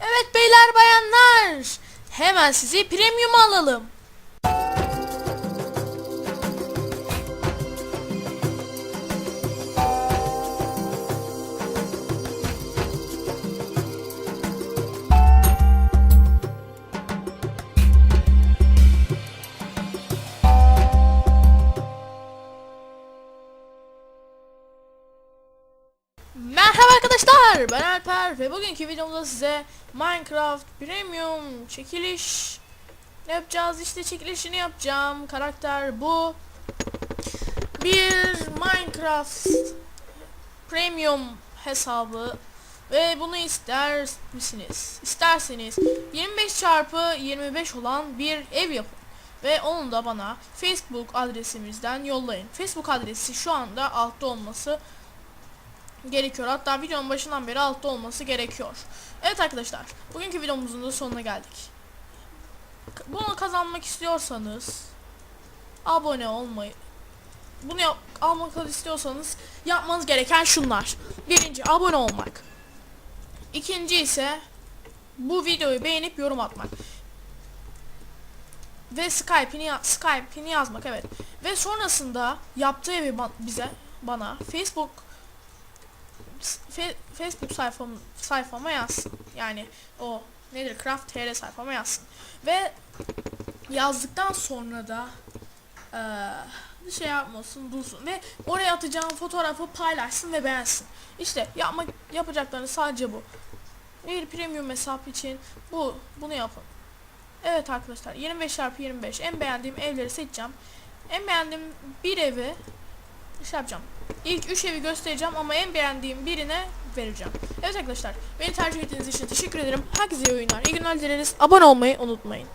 Evet beyler bayanlar. Hemen sizi premium alalım. Merhaba arkadaşlar ben Alper ve bugünkü videomda size Minecraft Premium çekiliş yapacağız. İşte çekilişini yapacağım. Karakter bu. Bir Minecraft Premium hesabı ve bunu ister misiniz? İsterseniz 25 çarpı 25 olan bir ev yapın ve onu da bana Facebook adresimizden yollayın. Facebook adresi şu anda altta olması gerekiyor. Hatta videonun başından beri altta olması gerekiyor. Evet arkadaşlar, bugünkü videomuzun da sonuna geldik. Bunu kazanmak istiyorsanız abone olmayı bunu yap almak istiyorsanız yapmanız gereken şunlar. Birinci abone olmak. İkinci ise bu videoyu beğenip yorum atmak. Ve Skype'ini ya- Skype'ini yazmak evet. Ve sonrasında yaptığı evi ba- bize bana Facebook Fe- Facebook sayfam sayfama yazsın. Yani o nedir Craft TR sayfama yazsın. Ve yazdıktan sonra da eee, bir şey yapmasın dursun ve oraya atacağım fotoğrafı paylaşsın ve beğensin. İşte yapmak yapacaklarını sadece bu. Bir premium hesap için bu bunu yapın. Evet arkadaşlar 25 çarpı 25 en beğendiğim evleri seçeceğim. En beğendiğim bir evi şey yapacağım. İlk 3 evi göstereceğim ama en beğendiğim birine vereceğim. Evet arkadaşlar beni tercih ettiğiniz için teşekkür ederim. Herkese iyi oyunlar. İyi günler dileriz. Abone olmayı unutmayın.